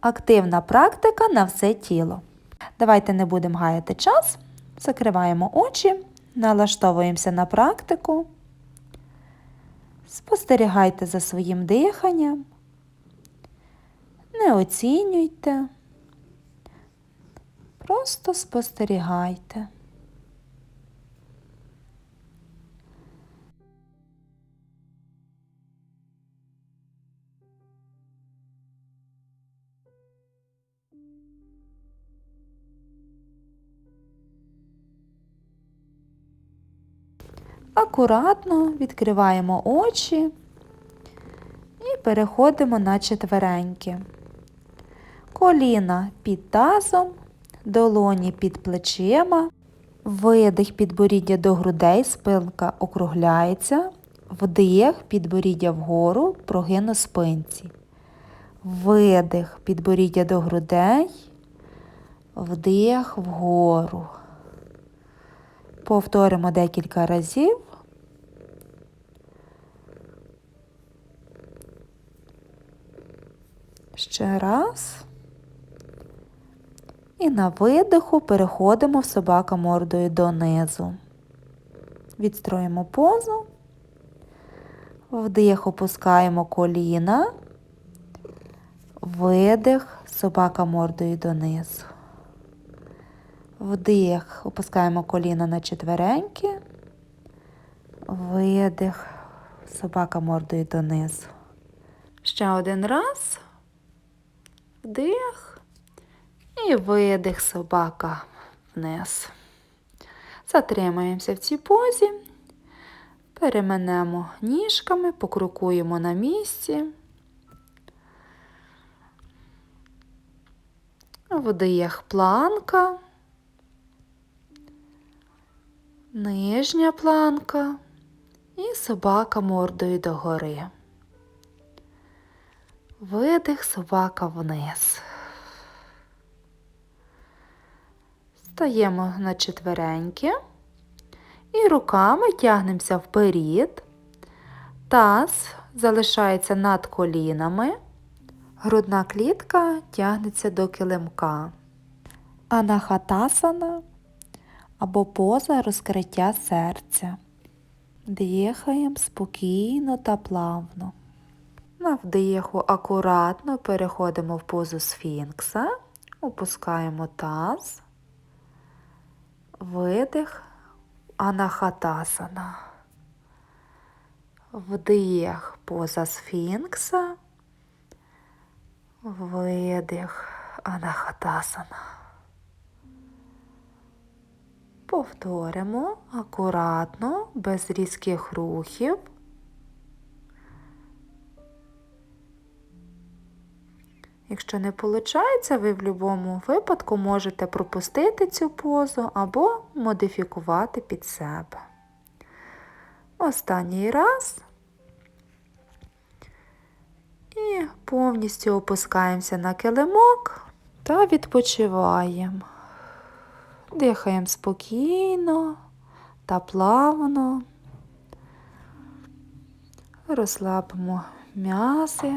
Активна практика на все тіло. Давайте не будемо гаяти час. Закриваємо очі, налаштовуємося на практику. Спостерігайте за своїм диханням. Не оцінюйте. Просто спостерігайте. Акуратно відкриваємо очі і переходимо на четвереньки. Коліна під тазом, долоні під плечима, видих підборіддя до грудей, спинка округляється, вдих підборіддя вгору, прогину спинці. Видих підборіддя до грудей, вдих вгору. Повторимо декілька разів. Ще раз. І на видиху переходимо в собака мордою донизу. Відстроїмо позу. Вдих опускаємо коліна. Видих, собака мордою донизу. Вдих, опускаємо коліна на четвереньки. Видих, собака мордою донизу. Ще один раз. Вдих. І видих собака вниз. Затримаємося в цій позі. Переменемо ніжками, покрукуємо на місці. Вдих планка. Нижня планка і собака мордою догори. Видих собака вниз. Стаємо на четвереньки і руками тягнемося вперед. Таз залишається над колінами. Грудна клітка тягнеться до килимка. Анахатасана або поза розкриття серця. Дихаємо спокійно та плавно. На вдиху акуратно переходимо в позу сфінкса, опускаємо таз, видих, анахатасана. Вдих поза сфінкса, видих, анахатасана. Повторимо акуратно, без різких рухів. Якщо не виходить, ви в будь-якому випадку можете пропустити цю позу або модифікувати під себе. Останній раз. І повністю опускаємося на килимок та відпочиваємо. Дихаємо спокійно та плавно. Розслабимо м'яси.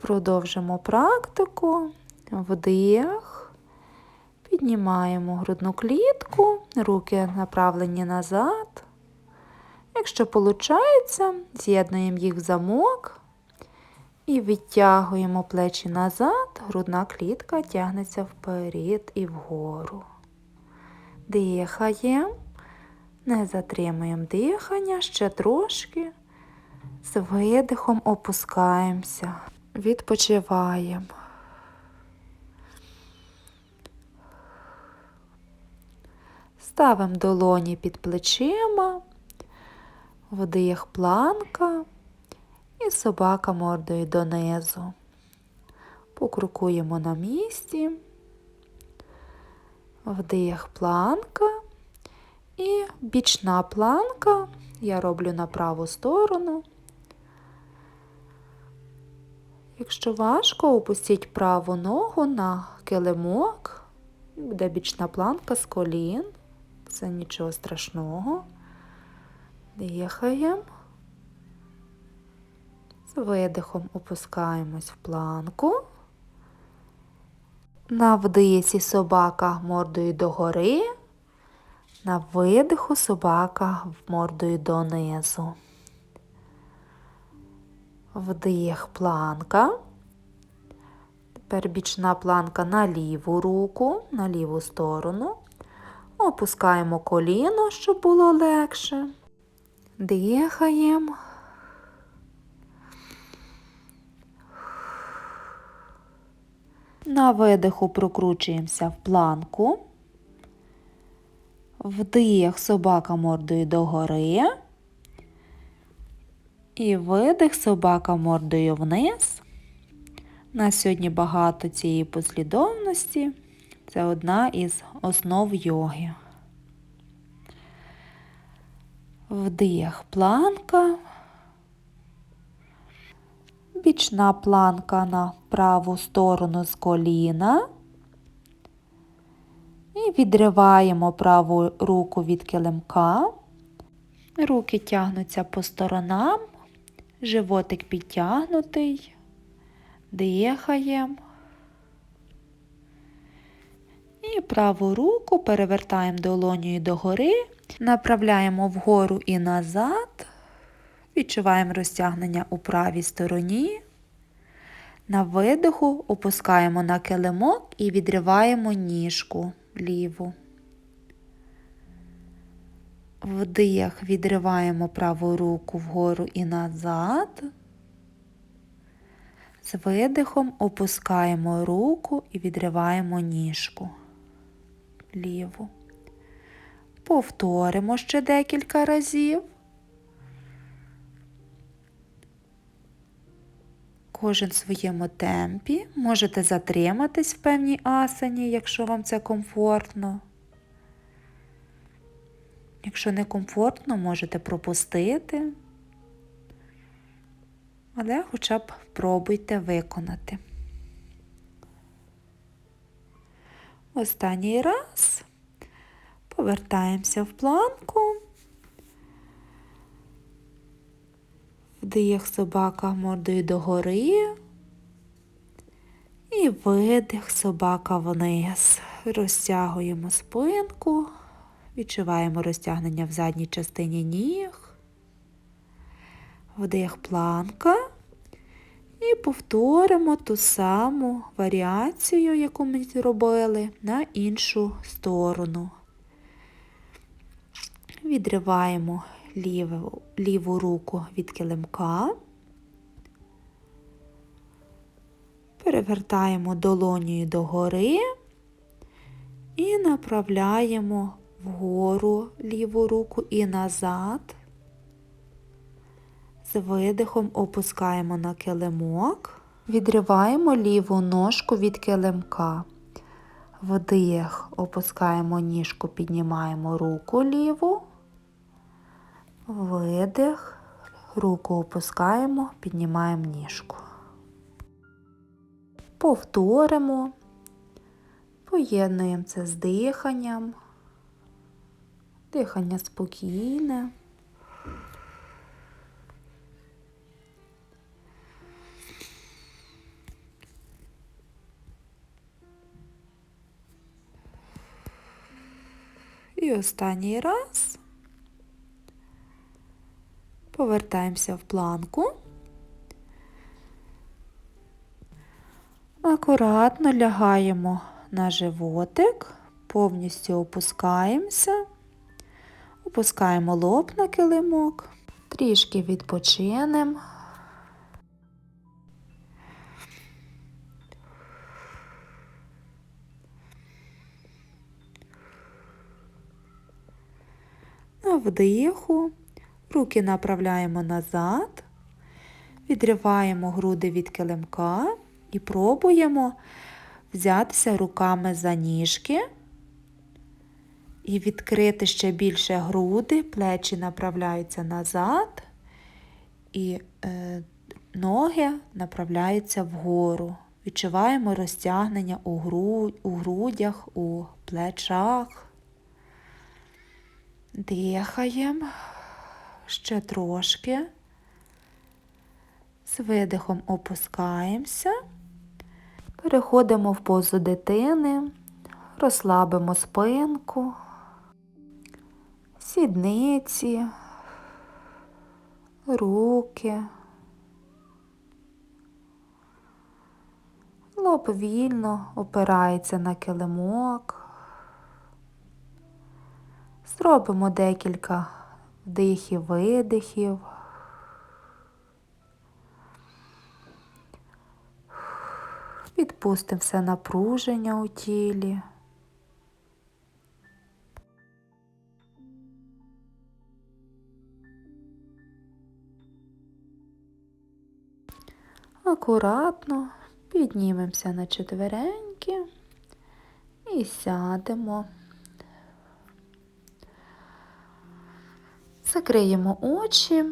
Продовжимо практику. Вдих. Піднімаємо грудну клітку, руки направлені назад. Якщо виходить, з'єднуємо їх в замок і відтягуємо плечі назад, грудна клітка тягнеться вперед і вгору. Дихаємо, не затримуємо дихання, ще трошки. З видихом опускаємося, відпочиваємо. Ставимо долоні під плечима, вдих планка і собака мордою донизу. Покрукуємо на місці, вдих планка і бічна планка. Я роблю на праву сторону. Якщо важко, опустіть праву ногу на килимок, буде бічна планка з колін. Це нічого страшного. Дихаємо. З видихом опускаємось в планку. На вдисі собака мордою догори, на видиху собака мордою донизу. Вдих планка. Тепер бічна планка на ліву руку, на ліву сторону. Опускаємо коліно, щоб було легше. Дихаємо. На видиху прокручуємося в планку. Вдих собака мордою догори. І видих собака мордою вниз. На сьогодні багато цієї послідовності. Це одна із основ йоги. Вдих планка. Бічна планка на праву сторону з коліна. І відриваємо праву руку від килимка. Руки тягнуться по сторонам, животик підтягнутий, дихаємо. І праву руку перевертаємо долонею догори, направляємо вгору і назад, відчуваємо розтягнення у правій стороні. На видиху опускаємо на килимок і відриваємо ніжку ліву. Вдих, відриваємо праву руку вгору і назад. З видихом опускаємо руку і відриваємо ніжку ліву. Повторимо ще декілька разів. Кожен в своєму темпі. Можете затриматись в певній асані, якщо вам це комфортно. Якщо не комфортно, можете пропустити, але хоча б пробуйте виконати. Останній раз повертаємося в планку. Вдих собака мордою догори. І видих собака вниз. Розтягуємо спинку, відчуваємо розтягнення в задній частині ніг. Вдих планка. І повторимо ту саму варіацію, яку ми робили, на іншу сторону. Відриваємо ліву, ліву руку від килимка, перевертаємо долонею догори і направляємо вгору ліву руку і назад. З видихом опускаємо на килимок, відриваємо ліву ножку від килимка. Вдих, опускаємо ніжку, піднімаємо руку ліву. Видих, руку опускаємо, піднімаємо ніжку. Повторимо, поєднуємо це з диханням. Дихання спокійне. І останній раз повертаємося в планку. Акуратно лягаємо на животик, повністю опускаємося, опускаємо лоб на килимок, трішки відпочинемо. На вдиху. Руки направляємо назад, відриваємо груди від килимка і пробуємо взятися руками за ніжки і відкрити ще більше груди, плечі направляються назад, і е, ноги направляються вгору. Відчуваємо розтягнення у, гру, у грудях, у плечах. Дихаємо ще трошки. З видихом опускаємося, переходимо в позу дитини, розслабимо спинку, сідниці, руки. Лоб вільно опирається на килимок. Зробимо декілька вдихів, видихів. Відпустимо все напруження у тілі. Акуратно піднімемося на четвереньки і сядемо. Закриємо очі,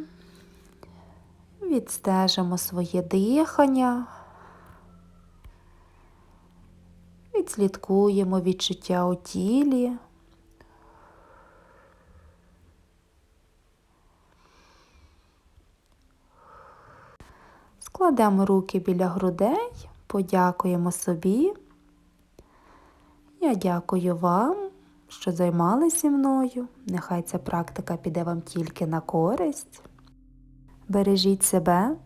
відстежимо своє дихання, відслідкуємо відчуття у тілі. Складемо руки біля грудей, подякуємо собі. Я дякую вам, що займалися зі мною. Нехай ця практика піде вам тільки на користь. Бережіть себе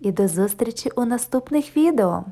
і до зустрічі у наступних відео!